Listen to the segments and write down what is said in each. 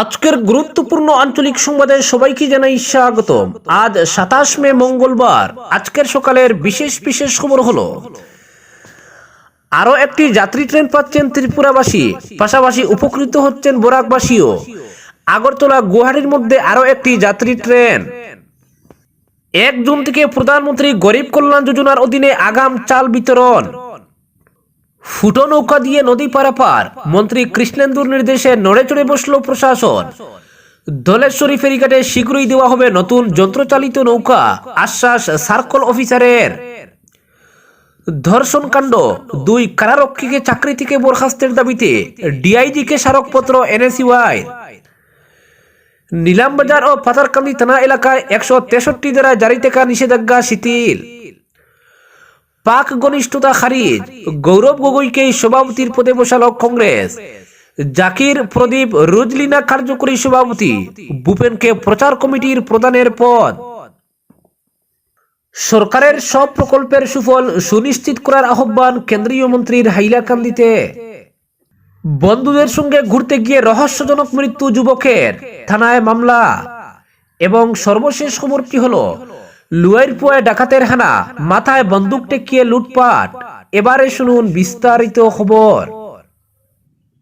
আজকের গুরুত্বপূর্ণ আঞ্চলিক সংবাদে সবাইকে জানাই স্বাগত আজ সাতাশ মে মঙ্গলবার, আজকের সকালের বিশেষ বিশেষ খবর হলো, আরও একটি যাত্রী ট্রেন পাচ্ছেন ত্রিপুরাবাসী, পাশাপাশি উপকৃত হচ্ছেন বরাকবাসীও। আগরতলা গুয়াহাটির মধ্যে আরও একটি যাত্রী ট্রেন। এক জুন থেকে প্রধানমন্ত্রী গরিব কল্যাণ যোজনার অধীনে আগাম চাল বিতরণ। ফুটো নৌকা দিয়ে নদী পারাপার। মন্ত্রী কৃষ্ণেন্দুর নির্দেশে নড়ে চড়ে বসল প্রশাসন। দলেশ্বরী ফেরিঘাটে শীঘ্রই দেওয়া হবে নতুন যন্ত্রচালিত নৌকা, আশ্বাস সার্কল অফিসারের। ধর্ষণ কাণ্ড, দুই কারারক্ষীকে চাকরি থেকে বরখাস্তের দাবিতে ডিআইজিকে স্মারকপত্র এনএসইউআই। নিলামবাজার ও পাতারকান্দি থানা এলাকায় একশো তেষট্টি দ্বারা জারি থাকা নিষেধাজ্ঞা শিথিল। পাক ঘনিষ্ঠতা খারিজ। গৌরব গগৈকেই সভাপতির পদে বসালো কংগ্রেস। জাকির, প্রদীপ রুজলিনা কার্যকরী সভাপতি। ভূপেনকে প্রচার কমিটির প্রধানের পদ। সরকারের সব প্রকল্পের সুফল সুনিশ্চিত করার আহ্বান কেন্দ্রীয় মন্ত্রীর হাইলাকান্দিতে। বন্ধুদের সঙ্গে ঘুরতে গিয়ে রহস্যজনক মৃত্যু যুবকের থানায় মামলা। এবং সর্বশেষ খবরটি হলো লুয়াইরপুয়ায় ডাকাতের হানা, মাথায় বন্দুক টেকিয়ে লুটপাট। এবারে শুনুন বিস্তারিত খবর।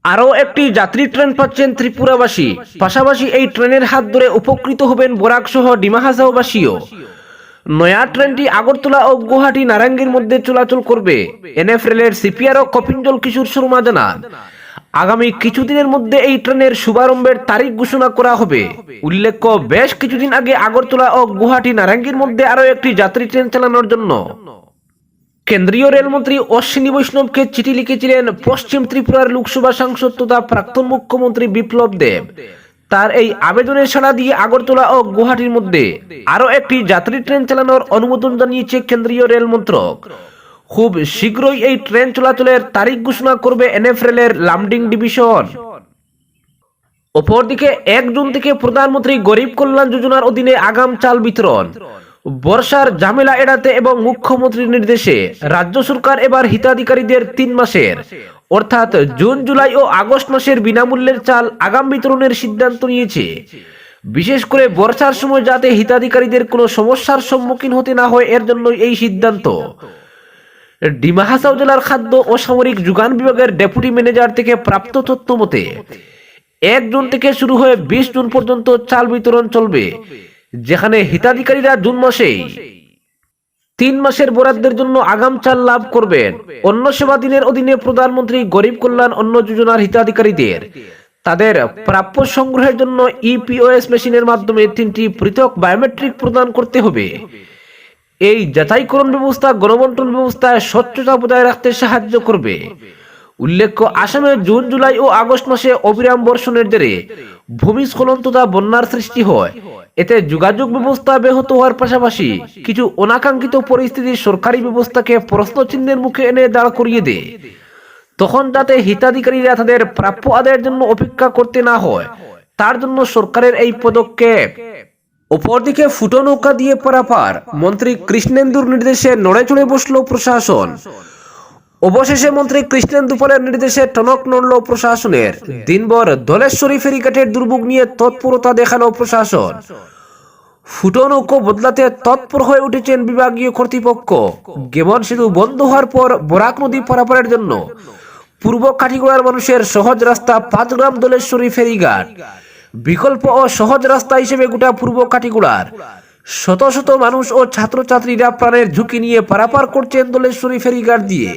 আরও একটি যাত্রী ট্রেন পাচ্ছেন ত্রিপুরাবাসী। পাশাপাশি এই ট্রেনের হাত ধরে উপকৃত হবেন বরাক সহ ডিমাহাসাওবাসীও। নয়া ট্রেনটি আগরতলা ও গুয়াহাটি নারাঙ্গীর মধ্যে চলাচল করবে। এনএফ রেলের সিপিআর ও কপিঞ্জল কিশোর শর্মা জানান আগামী কিছুদিনের মধ্যে এই ট্রেনের শুভারম্ভের তারিখ ঘোষণা করা হবে। উল্লেখ্য, বেশ কিছুদিন আগে আগরতলা ও গুয়াহাটি নারাঙ্গীর মধ্যে আরও একটি যাত্রী ট্রেন চালানোর জন্য। কেন্দ্রীয় রেলমন্ত্রী অশ্বিনী বৈষ্ণবকে চিঠি লিখেছিলেন পশ্চিম ত্রিপুরার লোকসভা সাংসদ তথা প্রাক্তন মুখ্যমন্ত্রী বিপ্লব দেব। তার এই আবেদনের সাড়া দিয়ে আগরতলা ও গুয়াহাটির মধ্যে আরও একটি যাত্রী ট্রেন চালানোর অনুমোদন জানিয়েছে কেন্দ্রীয় রেল মন্ত্রক খুব শীঘ্রই এই ট্রেন চলাচলের তারিখ ঘোষণা করবে এনএফ রেলের লামডিং ডিভিশন। অপরদিকে এক জুন থেকে প্রধানমন্ত্রী গরিব কল্যাণ যোজনার অধীনে আগাম চাল বিতরণ। বর্ষার ঝামেলা এড়াতে এবং মুখ্যমন্ত্রীর নির্দেশে রাজ্য সরকার এবার হিতাধিকারীদের তিন মাসের, অর্থাৎ জুন, জুলাই ও আগস্ট মাসের বিনামূল্যের চাল আগাম বিতরণের সিদ্ধান্ত নিয়েছে। বিশেষ করে বর্ষার সময় যাতে হিতাধিকারীদের কোনো সমস্যার সম্মুখীন হতে না হয়, এর জন্য এই সিদ্ধান্ত। ডিমা হাসাও জেলার খাদ্য ও সামরিক যোগান বিভাগের ডেপুটি ম্যানেজার থেকে প্রাপ্ত তথ্য মতে, এক জুন থেকে শুরু হয়ে বিশ জুন পর্যন্ত চাল বিতরণ চলবে, যেখানে হিতাধিকারীরা জুন মাসেই তিন মাসের বরাদ্দের জন্য আগাম চাল লাভ করবেন। অন্য সেবা দিনের অধীনে প্রধানমন্ত্রী গরিব কল্যাণ অন্ন যোজনার হিতাধিকারীদের তাদের প্রাপ্য সংগ্রহের জন্য ইপিওএস মেশিনের মাধ্যমে তিনটি পৃথক বায়োমেট্রিক প্রদান করতে হবে। এই যাচাইকরণ ব্যবস্থা, গণবন্টন ব্যবস্থায় স্বচ্ছতা বজায় রাখতে সাহায্য করবে। উল্লেখ্য আসামে জুন, জুলাই ও আগস্ট মাসে অবিরাম বর্ষণের জেরে ভূমিস্খলন তথা বন্যার সৃষ্টি হয়। এতে যোগাযোগ ব্যবস্থা ব্যাহত হওয়ার পাশাপাশি কিছু অনাকাঙ্ক্ষিত পরিস্থিতি সরকারি ব্যবস্থাকে প্রশ্নচিহ্নের মুখে এনে দাঁড় করিয়ে দেয় তখন যাতে হিতাধিকারীরা তাদের প্রাপ্য আদায়ের জন্য অপেক্ষা করতে না হয়, তার জন্য সরকারের এই পদক্ষেপ অপরদিকে ফুটো নৌকা দিয়ে পারাপার মন্ত্রী কৃষ্ণেন্দুর নির্দেশে নড়ে চড়ে বসল প্রশাসন। অবশেষে মন্ত্রী কৃষ্ণেন্দু পালের নির্দেশে টনক নড়ল প্রশাসনের। দিনভর ধলেশ্বরী ফেরিঘাটের দুর্ভোগ নিয়ে তৎপরতা দেখাল প্রশাসন। ফুটো নৌকো বদলাতে তৎপর হয়ে উঠেছেন বিভাগীয় কর্তৃপক্ষ। গেবন সেতু বন্ধ হওয়ার পর বরাক নদী পারাপারের জন্য। পূর্ব কাঠিগোড়ার মানুষের সহজ রাস্তা পাঁচগ্রাম দলেশ্বরী ফেরিঘাট। বিকল্প ও সহজ রাস্তা হিসেবে গোটা পূর্ব কাঠিগোড়ার শত শত মানুষ ও ছাত্রছাত্রীরা প্রাণের ঝুঁকি নিয়ে পারাপার করছেন দলেশ্বরী ফেরিঘাট দিয়ে।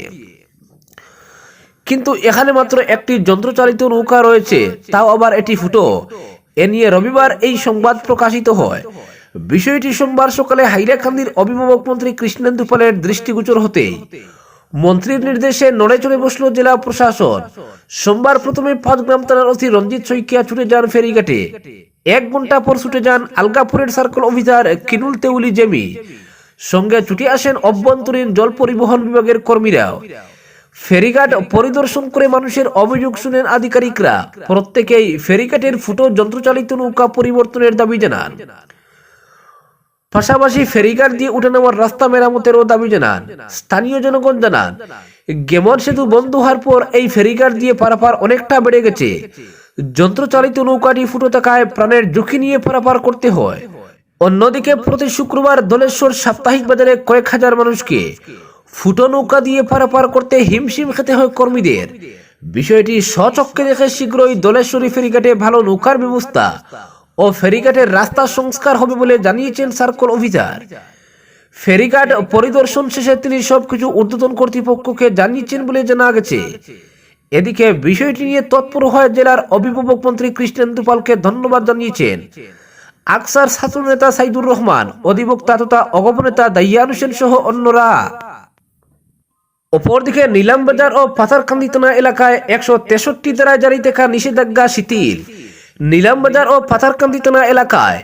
কিন্তু এখানে মাত্র একটি যন্ত্রচালিত নৌকা রয়েছে, তাও আবার এটি ফুটো। এ নিয়ে রবিবার এই সংবাদ প্রকাশিত হয়। বিষয়টি সোমবার সকালে হাইলাকান্দির অভিভাবক মন্ত্রী কৃষ্ণেন্দু পালের দৃষ্টিগোচর হতেই। মন্ত্রীর নির্দেশে নড়ে চড়ে বসল জেলা প্রশাসন। সোমবার প্রথমে পাঁচগ্রাম থানার অধি রঞ্জিত শইকিয়া ছুটে যান ফেরিঘাটে। এক ঘণ্টা পর ছুটে যান আলগাপুরের সার্কেল অফিসার কিনুল তেউলি জেমি। সঙ্গে ছুটে আসেন অভ্যন্তরীণ জল পরিবহন বিভাগের কর্মীরাও। ফেরিঘাট পরিদর্শন করে মানুষের অভিযোগ শুনেন আধিকারিকরা। প্রত্যেকেই ফেরিঘাটের ফুটো যন্ত্রচালিত নৌকা পরিবর্তনের দাবি জানান। পাশাপাশি ফেরিঘাট দিয়ে উঠে নেওয়ার রাস্তা মেরামতেরও দাবি জানান। স্থানীয় জনগণ জানান গেমন সেতু বন্ধ হওয়ার পর এই ফেরিঘাট দিয়ে পারাপার অনেকটা বেড়ে গেছে। যন্ত্রচালিত নৌকাটি ফুটো থাকায় প্রাণের ঝুঁকি নিয়ে পারাপার করতে হয়। অন্যদিকে প্রতি শুক্রবার দলেশ্বর সাপ্তাহিক বাজারে কয়েক হাজার মানুষকে ফুটো নৌকা দিয়ে পারাপার করতে হিমশিম খেতে হয় কর্মীদের। বিষয়টি স্বচক্ষে দেখে শীঘ্রই দলেশ্বরী ফেরিঘাটে ভালো নৌকার ব্যবস্থা ও ফেরিঘাটের রাস্তা সংস্কার হবে বলে জানিয়েছেন সার্কল অফিসার। ফেরিঘাট পরিদর্শন শেষে তিনি সবকিছু ঊর্ধ্বতন কর্তৃপক্ষকে জানিয়েছেন বলে জানা গেছে। এদিকে বিষয়টি নিয়ে তৎপর হয় জেলার অভিভাবক মন্ত্রী কৃষ্ণেন্দু পালকে ধন্যবাদ জানিয়েছেন। আকসার ছাত্র নেতা সাইদুর রহমান, অধিবক্তা তথা অগপনেতা দাইয়ান হোসেন সহ অন্যরা। অপরদিকে নিলামবাজার ও পাথারকান্দি থানা এলাকায় একশো তেষট্টি দ্বারা জারি থাকা নিষেধাজ্ঞা শিথিল। নিলামবাজার ও পাথারকান্দি থানা এলাকায়।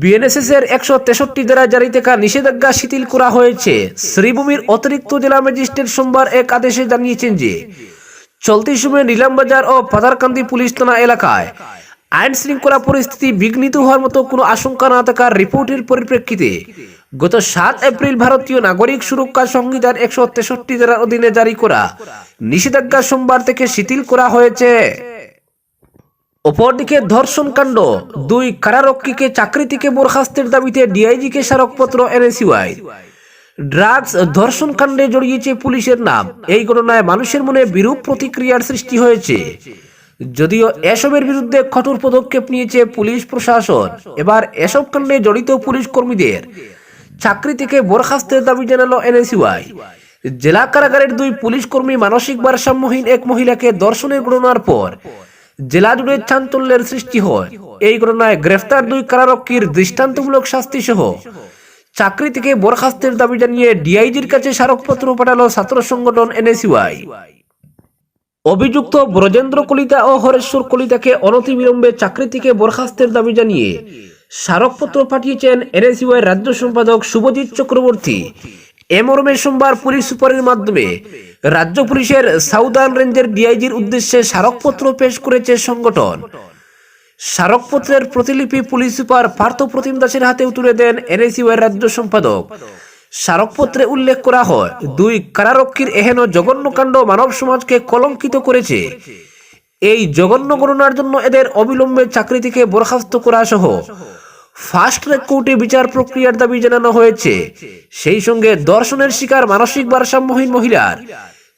বিএনএসএস এর একশো তেষট্টি দ্বারা জারি থাকা নিষেধাজ্ঞা শিথিল করা হয়েছে। শ্রীভূমির অতিরিক্ত জেলা ম্যাজিস্ট্রেট সোমবার এক আদেশে জানিয়েছেন যে, চলতি সময়ে নিলামবাজার ও পাথারকান্দি পুলিশ থানা এলাকায় আইন শৃঙ্খলা পরিস্থিতি বিঘ্নিত হওয়ার মতো কোনো আশঙ্কা না থাকার রিপোর্টের পরিপ্রেক্ষিতে গত সাত এপ্রিল ভারতীয় নাগরিক সুরক্ষা সংহিতার একশো তেষট্টি ধারার অধীনে জারি করা নিষেধাজ্ঞা সোমবার থেকে শিথিল করা হয়েছে। অপরদিকে ধর্ষণ কাণ্ড। দুই কারারক্ষীকে চাকরি থেকে বরখাস্তের দাবিতে ডিআইজিকে স্মারকপত্র এনএসইউআই। ড্রাগস ধর্ষণ কাণ্ডে জড়িয়েছে পুলিশের নাম। এই ঘটনায় মানুষের মনে বিরূপ প্রতিক্রিয়ার সৃষ্টি হয়েছে। যদিও এসবের বিরুদ্ধে কঠোর পদক্ষেপ নিয়েছে পুলিশ প্রশাসন, এবার এসব কাণ্ডে জড়িত পুলিশ কর্মীদের চাকরি থেকে বরখাস্তের দাবি জানালো এনএসইউআই। জেলা কারাগারের দুই পুলিশ কর্মী মানসিক ভারসাম্যহীন এক মহিলাকে দর্শনের ঘটনার পর জেলা জুড়ে চাঞ্চল্যের সৃষ্টি হয়। এই ঘটনায় গ্রেফতার দুই কারারক্ষীর দৃষ্টান্তমূলক শাস্তি সহ চাকরি থেকে বরখাস্তের দাবি জানিয়ে ডিআইজির কাছে স্মারকপত্র পাঠালো ছাত্র সংগঠন এনএসইউআই। অভিযুক্ত ব্রজেন্দ্র কলিতা ও হরেশ্বর কলিতাকে অনতিবিলম্বে চাকরি থেকে বরখাস্তের দাবি জানিয়ে স্মারকপত্র পাঠিয়েছেন এনএসইউআই রাজ্য সম্পাদক শুভজিৎ চক্রবর্তী। এ মর্মে সোমবার পুলিশ সুপারের মাধ্যমে রাজ্য পুলিশের সাউদার্ন রেঞ্জের ডিআইজির উদ্দেশ্যে স্মারকপত্র পেশ করেছে সংগঠন। স্মারকপত্রের প্রতিলিপি পুলিশ সুপার পার্থ প্রতিম দাসের হাতে তুলে দেন এনএসইউয়ের রাজ্য সম্পাদক। স্মারকপত্রে উল্লেখ করা হয়, দুই কারারক্ষীর এহেন জঘন্য কাণ্ড মানব সমাজকে কলঙ্কিত করেছে। এই জঘন্য গণনার জন্য এদের অবিলম্বে চাকরি থেকে বরখাস্ত করা সহ ফাস্ট ট্র্যাক কোর্টে বিচার প্রক্রিয়ার দাবি জানানো হয়েছে। সেই সঙ্গে দর্শনের শিকার মানসিক ভারসাম্যহীন মহিলার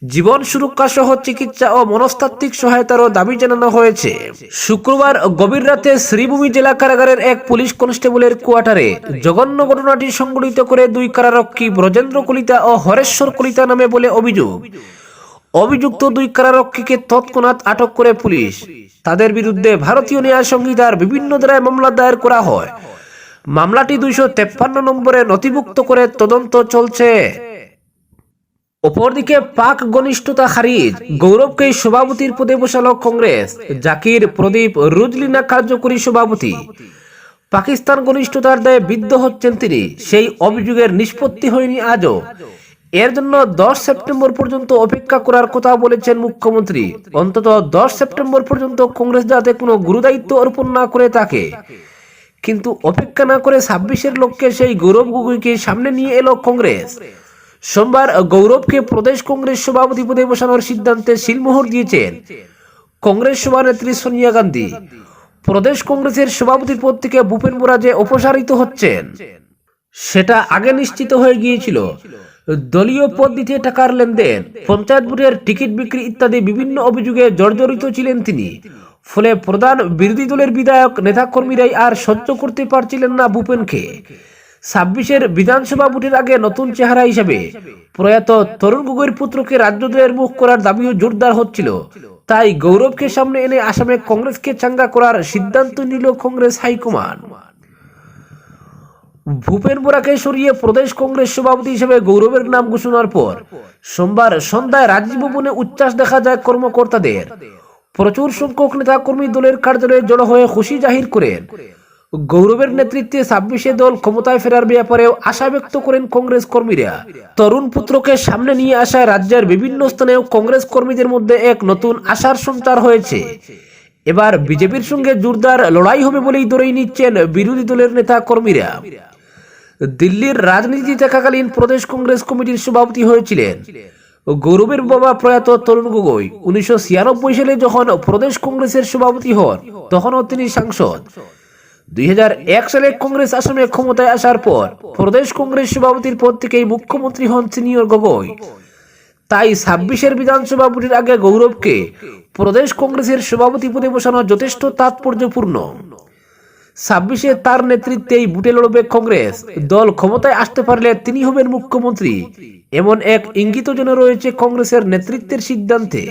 জীবন সুরক্ষা সহ চিকিৎসা ও মনস্তাত্ত্বিক সহায়তারও দাবি জানানো হয়েছে। শুক্রবার গভীর রাতে শ্রীভূমি জেলা কারাগারের এক পুলিশ কনস্টেবলের কোয়ার্টারে জঘন্য ঘটনাটি সংঘটিত করে দুই কারারক্ষী ব্রজেন্দ্র কলিতা ও হরেশ্বর কলিতা নামে বলে অভিযোগ। অভিযুক্ত দুই কারারক্ষীকে তৎক্ষণাৎ আটক করে পুলিশ। তাদের বিরুদ্ধে ভারতীয় ন্যায় সংহিতার বিভিন্ন ধারায় মামলা দায়ের করা হয়। মামলাটি দুইশো তেপ্পান্ন নম্বরে নথিভুক্ত করে তদন্ত চলছে। অপরদিকে পাক ঘনিষ্ঠতা খারিজ, গৌরবকে সভাপতির পদে বসালো কংগ্রেস, জাকির, প্রদীপ রুজলিনা কার্যকরী সভাপতি। পাকিস্তান ঘনিষ্ঠতার দায়ে বিদ্ধ হচ্ছেন তিনি, সেই অভিযোগের নিষ্পত্তি হয়নি আজও। এর জন্য দশ সেপ্টেম্বর পর্যন্ত অপেক্ষা করার কথা বলেছেন মুখ্যমন্ত্রী। অন্তত দশ সেপ্টেম্বর পর্যন্ত কংগ্রেস যাতে কোনো গুরুদায়িত্ব অর্পণ না করে তাকে কিন্তু অপেক্ষা না করে ছাব্বিশের লক্ষ্যে সেই গৌরব গগৈকে সামনে নিয়ে এলো কংগ্রেস। সোমবার গৌরবকে প্রদেশ কংগ্রেস সভাপতি পদে বসানোর সিদ্ধান্তে শিলমোহর দিয়েছেন কংগ্রেস সভানেত্রী সোনিয়া গান্ধী। প্রদেশ কংগ্রেসের সভাপতির পদ থেকে ভূপেন বোরা যে অপসারিত হচ্ছেন। সেটা আগে নিশ্চিত হয়ে গিয়েছিল। দলীয় পদ দিতে টাকার লেনদেন, পঞ্চায়েত ভোটের টিকিট বিক্রি ইত্যাদি বিভিন্ন অভিযোগে জর্জরিত ছিলেন তিনি। ফলে প্রধান বিরোধী দলের বিধায়ক, নেতাকর্মীরাই আর সহ্য করতে পারছিলেন না ভূপেনকে। ছাব্বিশের বিধানসভা ভোটের আগে নতুন চেহারা হিসেবে প্রয়াত তরুণ গগৈর পুত্রকে রাজ্য দলের মুখ করার দাবিও জোরদার হচ্ছিল। তাই গৌরবকে সামনে এনে আসামে কংগ্রেসকে চাঙ্গা করার সিদ্ধান্ত নিল কংগ্রেস হাইকমান্ড। ভূপেন বোরাকে সরিয়ে প্রদেশ কংগ্রেস সভাপতি হিসেবে গৌরবের নাম ঘোষণার পর সোমবার সন্ধ্যায় রাজীব ভবনে উচ্ছ্বাস দেখা যায় কর্মকর্তাদের। প্রচুর সংখ্যক নেতা কর্মী দলের কার্যালয়ে জড়ো হয়ে খুশি জাহির করেন। গৌরবের নেতৃত্বে ছাব্বিশে দল ক্ষমতায় ফেরার ব্যাপারেও আশা ব্যক্ত করেন কংগ্রেস কর্মীরা। তরুণ পুত্রকে সামনে নিয়ে আসায় রাজ্যের বিভিন্ন স্থানেও কংগ্রেস কর্মীদের মধ্যে এক নতুন আশার সঞ্চার হয়েছে। এবার বিজেপির সঙ্গে জোরদার লড়াই হবে বলেই ধরেই নিচ্ছেন বিরোধী দলের নেতা কর্মীরা দিল্লির রাজনীতি থাকাকালীন প্রদেশ কংগ্রেস কমিটির সভাপতি হয়েছিলেন। গৌরবের বাবা প্রয়াত তরুণ গগৈ উনিশশো ছিয়ানব্বই সালে যখন প্রদেশ কংগ্রেসের সভাপতি হন, তখনও তিনি সাংসদ। দুই হাজার এক সালে কংগ্রেস ক্ষমতায় আসার পর প্রদেশ কংগ্রেস সভাপতির পদ থেকেই মুখ্যমন্ত্রী হন সিনিয়র গগৈ। তাই ছাব্বিশের বিধানসভা ভোটের আগে গৌরবকে প্রদেশ কংগ্রেসের সভাপতি পদে বসানো যথেষ্ট তাৎপর্যপূর্ণ। ছাব্বিশে তার নেতৃত্বেই বুটে লড়বে কংগ্রেস। দল ক্ষমতায় আসতে পারলে তিনি হবেন মুখ্যমন্ত্রী। এমন এক ইঙ্গিত যেন রয়েছে কংগ্রেসের নেতৃত্বের সিদ্ধান্তে।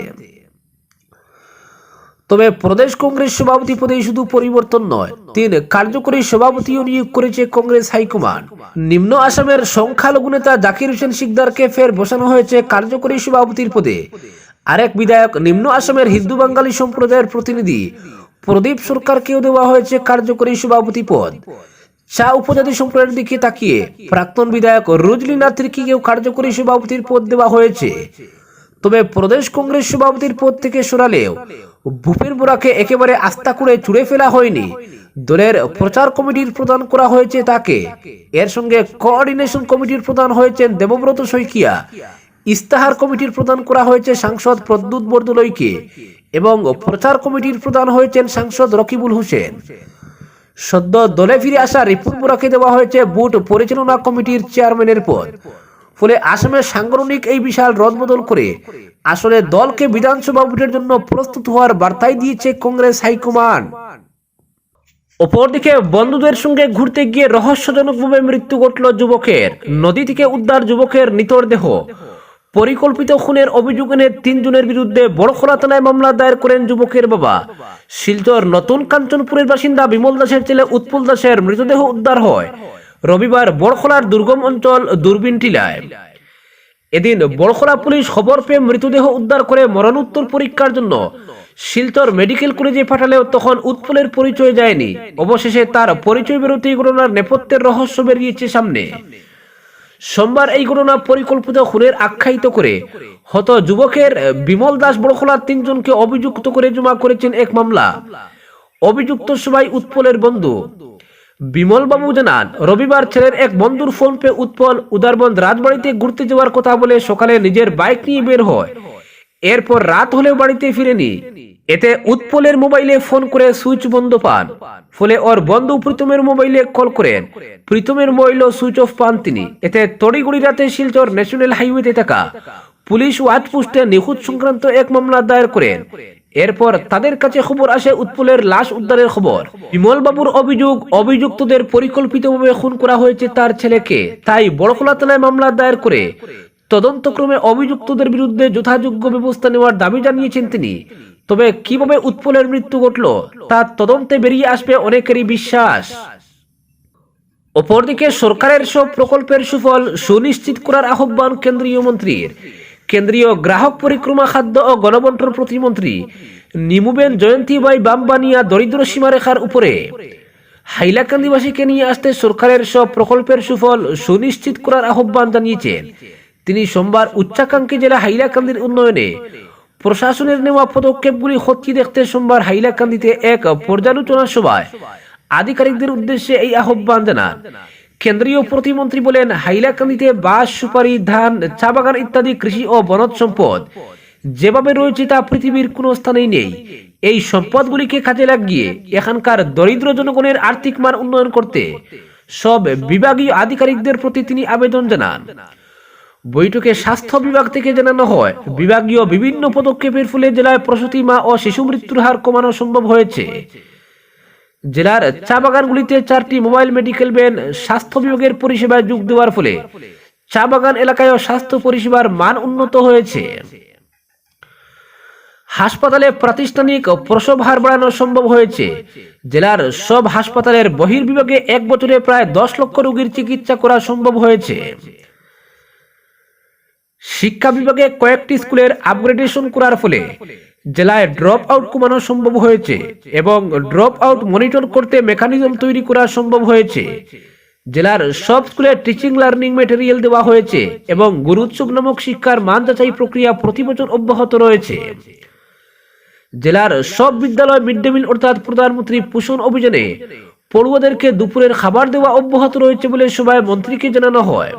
তবে প্রদেশ কংগ্রেস সভাপতি পদে শুধু পরিবর্তন নয়, তিন কার্যকরী সভাপতিও নিয়োগ করেছে কংগ্রেস হাইকমান্ড। নিম্ন আসামের সংখ্যালঘু নেতা জাকির হোসেন সিকদারকে ফের বসানো হয়েছে কার্যকরী সভাপতির পদে। আরেক বিধায়ক নিম্ন আসামের হিন্দু বাঙালি সম্প্রদায়ের প্রতিনিধি প্রদীপ সরকারকেও দেওয়া হয়েছে কার্যকরী সভাপতি পদ। চা উপজাতি সম্প্রদায়ের দিকে তাকিয়ে প্রাক্তন বিধায়ক রুজলিনা তির্কিকেও কার্যকরী সভাপতির পদ দেওয়া হয়েছে। তবে প্রদেশ কংগ্রেস সভাপতির পদ থেকে সরালেও ভূপেন বোরাকে একেবারে আস্থা করে চুড়ে ফেলা হয়নি। দলের প্রচার কমিটির প্রদান করা হয়েছে তাকে। এর সঙ্গে কোঅর্ডিনেশন কমিটির প্রদান হয়েছেন দেবব্রত শইকিয়া। ইস্তাহার কমিটির প্রদান করা হয়েছে সাংসদ প্রদ্যুৎ বরদলৈকে। এবং প্রচার কমিটির প্রদান হয়েছেন সাংসদ রকিবুল হোসেন। সদ্য দলে ফিরে আসা রিপুন বোরাকে দেওয়া হয়েছে বুট পরিচালনা কমিটির চেয়ারম্যানের পদ। ফলে আসামের সাংগঠনিক এই বিশাল রদবদল করে আসলে দলকে বিধানসভা ভোটের জন্য প্রস্তুত হওয়ার বার্তাই দিয়েছে কংগ্রেস হাইকমান্ড। অপরদিকে বন্ধুদের সঙ্গে ঘুরতে গিয়ে রহস্যজনকভাবে মৃত্যু ঘটল যুবকের। নদী থেকে উদ্ধার যুবকের নিতর দেহ। পরিকল্পিত খুনের অভিযোগ এনে তিনজনের বিরুদ্ধে বড়খোলা থানায় মামলা দায়ের করেন যুবকের বাবা। শিলচর নতুন কাঞ্চনপুরের বাসিন্দা বিমল দাসের ছেলে উৎপল দাসের মৃতদেহ উদ্ধার হয়। রবিবার বড়খোলার দুর্গম অঞ্চল দূরবীন টিলায়। এদিন বড়খোলা পুলিশ খবর পেয়ে মৃতদেহ উদ্ধার করে মরণোত্তর পরীক্ষার জন্য শিলচর মেডিকেল কলেজে পাঠালেও তখন উৎপলের পরিচয় যায়নি। অবশেষে তার পরিচয় বিরতি ঘটনার নেপথ্যের রহস্য বেরিয়েছে সামনে। সোমবার এই ঘটনা পরিকল্পিত খুনের আখ্যায়িত করে হত যুবকের বিমল দাস বড়খোলার তিনজনকে অভিযুক্ত করে জমা করেছেন এক মামলা। অভিযুক্ত সবাই উৎপলের বন্ধু। বিমল বাবু জানান, রবিবার ছেলের এক বন্ধুর ফোন পেয়ে উৎপল উদারবন্দ রাজবাড়িতে ঘুরতে যাওয়ার কথা বলে সকালে নিজের বাইক নিয়ে বের হয়। এরপর রাত হলেও বাড়িতে ফিরেনি। এতে উৎপলের মোবাইলে ফোন করে সুইচ বন্ধ পান। ফলে ওর বন্ধু প্রীতমের মোবাইলে কল করেন। প্রীতমের মোবাইলও সুইচ অফ পান তিনি। এতে তড়িগুড়ি রাতে শিলচর ন্যাশনাল হাইওয়েতে থাকা পুলিশ ওয়াচ পোস্টে নিখোঁজ সংক্রান্ত এক মামলা দায়ের করেন। এরপর তাদের কাছে খবর আসে উৎপলের লাশ উদ্ধারের খবর। বিমল বাবুর অভিযোগ, অভিযুক্তদের পরিকল্পিতভাবে খুন করা হয়েছে তার ছেলেকে। তাই বড়কলা থানায় মামলা দায়ের করে তদন্তক্রমে অভিযুক্তদের বিরুদ্ধে যথাযোগ্য ব্যবস্থা নেওয়ার দাবি জানিয়েছেন তিনি। তবে কীভাবে উৎপলের মৃত্যু ঘটল, তা তদন্তে বেরিয়ে আসবে অনেকেরই বিশ্বাস। অপরদিকে সরকারের সব প্রকল্পের সুফল সুনিশ্চিত করার আহ্বান কেন্দ্রীয় মন্ত্রীর। কেন্দ্রীয় গ্রাহক পরিক্রমা খাদ্য ও গণবন্টন প্রতিমন্ত্রী নিমুবেন জয়ন্তীবাই বামবানিয়া দরিদ্র সীমারেখার উপরে। হাইলাকান্দিবাসীকে নিয়ে আসতে সরকারের সব প্রকল্পের সুফল সুনিশ্চিত করার আহ্বান জানিয়েছেন। তিনি সোমবার উচ্চাকাঙ্ক্ষী জেলা হাইলাকান্দির উন্নয়নে প্রশাসনের নেওয়া পদক্ষেপগুলি খতিয়ে দেখতে সোমবার হাইলাকান্দিতে এক পর্যালোচনা সভায় আধিকারিকদের উদ্দেশ্যে এই আহ্বান জানান। কেন্দ্রীয় প্রতিমন্ত্রী বলেন, হাইলাকান্দিতে বাঁশ, সুপারি, ধান, চা বাগান ইত্যাদি কৃষি ও বনজ সম্পদ যেভাবে রয়েছে তা পৃথিবীর কোনো স্থানেই নেই। এই সম্পদগুলিকে কাজে লাগিয়ে এখানকার দরিদ্র জনগণের আর্থিক মান উন্নয়ন করতে সব বিভাগীয় আধিকারিকদের প্রতি তিনি আবেদন জানান। বৈঠকে স্বাস্থ্য বিভাগ থেকে জানানো হয়, বিভাগীয় বিভিন্ন পদক্ষেপের ফলে জেলায় প্রসূতি মা ও শিশু মৃত্যুর হার কমানো সম্ভব হয়েছে। জেলার চা বাগানগুলিতে চারটি মোবাইল মেডিকেল ভ্যান স্বাস্থ্য বিভাগের পরিষেবায় যোগ দেওয়ার ফলে চা বাগান এলাকায়ও স্বাস্থ্য পরিষেবার মান উন্নত হয়েছে। হাসপাতালে প্রাতিষ্ঠানিক প্রসব হার বাড়ানো সম্ভব হয়েছে। জেলার সব হাসপাতালের বহির্বিভাগে এক বছরে প্রায় দশ লক্ষ রোগীর চিকিৎসা করা সম্ভব হয়েছে। শিক্ষা বিভাগে কয়েকটি স্কুলের আপগ্রেডেশন করার ফলে জেলায় ড্রপ আউট কমানো সম্ভব হয়েছে এবং ড্রপ আউট মনিটর করতে মেকানিজম তৈরি করা সম্ভব হয়েছে। জেলার সব স্কুলে টিচিং লার্নিং মেটেরিয়াল দেওয়া হয়েছে এবং গুরুৎসব নামক শিক্ষার মান যাচাই প্রক্রিয়া প্রতি বছর অব্যাহত রয়েছে। জেলার সব বিদ্যালয় মিড ডে মিল অর্থাৎ প্রধানমন্ত্রী পোষণ অভিযানে পড়ুয়াদেরকে দুপুরের খাবার দেওয়া অব্যাহত রয়েছে বলে সভায় মন্ত্রীকে জানানো হয়।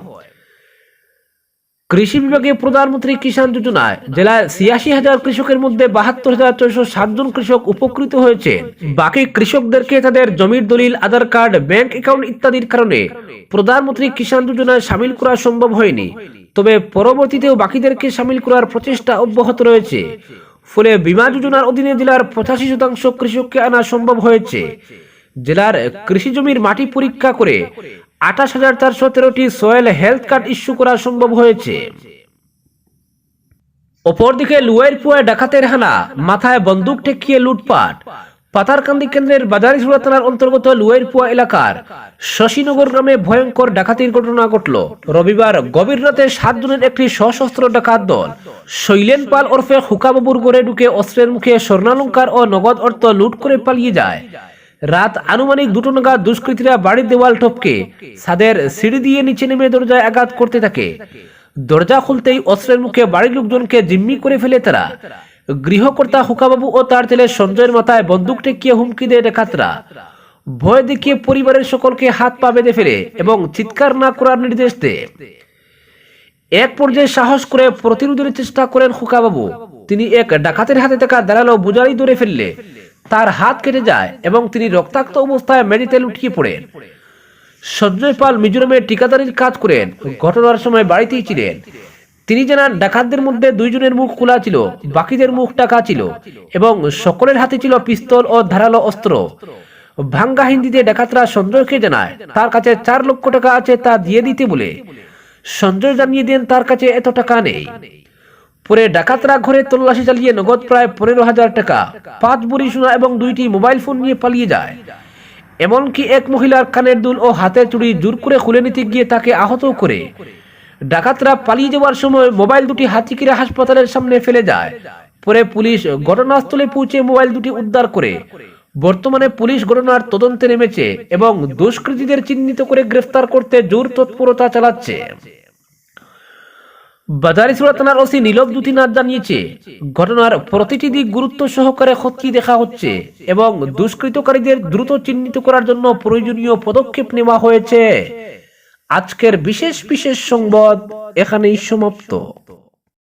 কৃষি বিভাগে প্রধানমন্ত্রী কিষাণ যোজনায় জেলায় ছিয়াশি হাজার কৃষকের মধ্যে বাহাত্তর হাজার ছয়শো সাতজন কৃষক উপকৃত হয়েছে। বাকি কৃষকদেরকে তাদের জমির দলিল, আধার কার্ড, ব্যাংক অ্যাকাউন্ট ইত্যাদির কারণে প্রধানমন্ত্রী কিষাণ যোজনায় সামিল করা সম্ভব হয়নি। তবে পরবর্তীতেও বাকিদেরকে সামিল করার প্রচেষ্টা অব্যাহত রয়েছে। ফলে বীমা যোজনার অধীনে জেলার পঁচাশি শতাংশ কৃষককে আনা সম্ভব হয়েছে। জেলার কৃষি জমির মাটি পরীক্ষা করে আঠাশ হাজার চারশো তেরোটি সয়েল হেলথ কার্ড ইস্যু করা সম্ভব হয়েছে। অপরদিকে লুয়াইরপুয়ায় ডাকাতের হানা, মাথায় বন্দুক ঠেকিয়ে লুটপাট। পাতারকান্দি কেন্দ্রের বাজারিসুড়া থানার অন্তর্গত লুয়াইরপুয়া এলাকার শশীনগর গ্রামে ভয়ঙ্কর ডাকাতির ঘটনা ঘটল। রবিবার গভীর রাতে সাতজনের একটি সশস্ত্র ডাকাত দল শৈলেন পাল ওরফে হুকাবাবুর গড়ে ঢুকে অস্ত্রের মুখে স্বর্ণালঙ্কার ও নগদ অর্থ লুট করে পালিয়ে যায়। রাত আনুমানিক দুটো নাগাদ দুষ্কৃতীরা বাড়ির দেওয়াল টপকে ছাদের সিঁড়ি দিয়ে নিচে নেমে দরজায় আঘাত করতে থাকে। দরজা খুলতেই অস্ত্রের মুখে বাড়ির লোকজনকে জিম্মি করে ফেলে তারা। গৃহকর্তা হুকাবাবু ও তার ছেলে সঞ্জয়ের মাথায় বন্দুক টেকিয়ে হুমকি দেয় ডাকাতরা। ভয় দেখিয়ে পরিবারের সকলকে হাত পা বেঁধে ফেলে এবং চিৎকার না করার নির্দেশ দেয়। এক পর্যায়ে সাহস করে প্রতিরোধের চেষ্টা করেন খুকাবাবু তিনি এক ডাকাতের হাতে থাকা দাঁড়াল বুজারি ধরে ফেললে। তার হাত কেটে যায় এবং তিনি রক্তাক্ত অবস্থায় মেডিতে লুটিয়ে পড়েন। সঞ্জয় পাল মিজোরামে ঠিকাদারির কাজ করেন। ঘটনার সময় বাড়িতেই ছিলেন। তিনি জানান, ডাকাতদের মধ্যে দুইজনের মুখ খোলা ছিল, বাকিদের মুখ টাকা ছিল এবং সকলের হাতে ছিল পিস্তল ও ধারালো অস্ত্র। ভাঙ্গা হিন্দিতে ডাকাতরা সঞ্জয়কে জানায়, তার কাছে চার লক্ষ টাকা আছে তা দিয়ে দিতে বলে। সঞ্জয় জানিয়ে দেন, তার কাছে এত টাকা নেই। পরে ডাকাতরা ঘরে তল্লাশি চালিয়ে নগদ প্রায় পনেরো হাজার টাকা, পাঁচ বুড়ি সোনা এবং দুইটি মোবাইল ফোন নিয়ে পালিয়ে যায়। এমনকি এক মহিলার কানের দুল ও হাতের চুড়ি জোর করে খুলে নিতে গিয়ে তাকে আহত করে। ডাকাতরা পালিয়ে যাওয়ার সময় মোবাইল দুটি হাতিকিরা হাসপাতালের সামনে ফেলে যায়। পরে পুলিশ ঘটনাস্থলে পৌঁছে মোবাইল দুটি উদ্ধার করে। বর্তমানে পুলিশ ঘটনার তদন্তে নেমেছে এবং দুষ্কৃতীদের চিহ্নিত করে গ্রেফতার করতে জোর তৎপরতা চালাচ্ছে। বাজারিসুরা থানার ওসি নীলব জ্যোতিনাথ জানিয়েছে, ঘটনার প্রতিটি দিক গুরুত্ব সহকারে খতিয়ে দেখা হচ্ছে এবং দুষ্কৃতকারীদের দ্রুত চিহ্নিত করার জন্য প্রয়োজনীয় পদক্ষেপ নেওয়া হয়েছে। আজকের বিশেষ বিশেষ সংবাদ এখানেই সমাপ্ত।